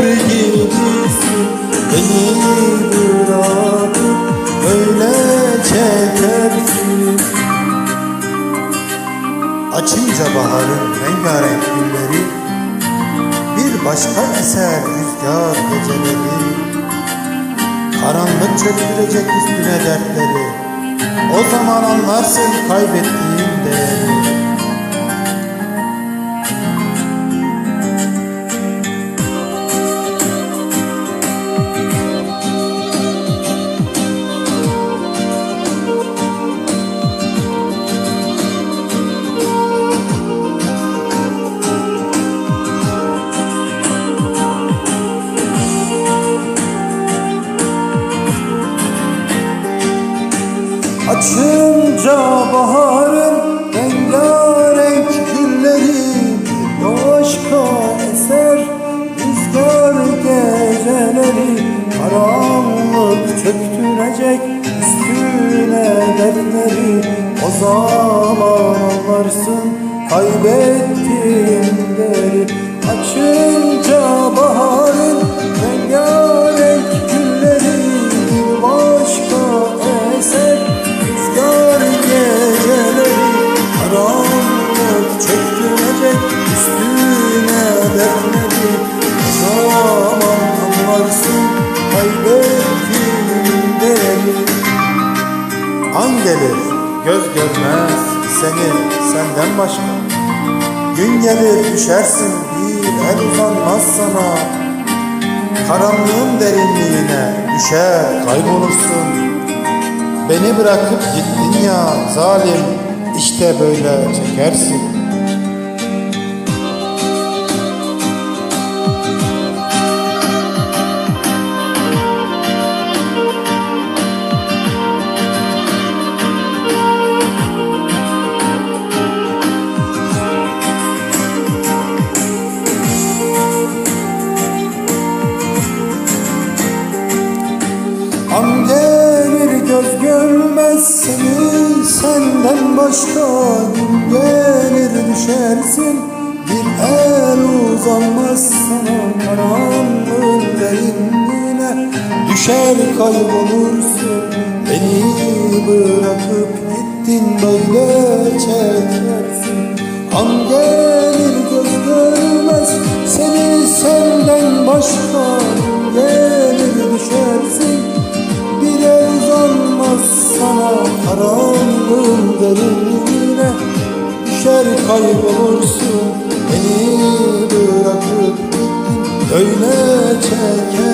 gibisin Beni bırakıp öyle çekersin. Açınca baharın rengarenk günleri Bir başka eser rüzgar geceleri. Karanlık çöktürecek üstüne dertleri O zaman anlarsın kaybettiğin değeri. Açınca baharın rengarenk gülleri başka eser rüzgar geceleri. Karanlık çöktürecek üstüne dertleri O zaman anlarsın kaybettiğin değeri. Açınca baharın kaybettiğin değeri An gelir göz görmez seni senden başka. Gün gelir düşersin bir el uzanmaz sana. Karanlığın derinliğine düşer kaybolursun. Beni bırakıp gittin ya zalim işte böyle çekersin seni senden başka Gün gelir düşersin. Bir el uzanmaz sana Karanlığın derinliğine düşer kaybolursun. Beni bırakıp gittin böyle çekersin. An gelir göz görmez seni senden başka gelir düşersin karanlığın derinliğine Düşer kaybolursun. Beni bırakıp gittin öyle çekersin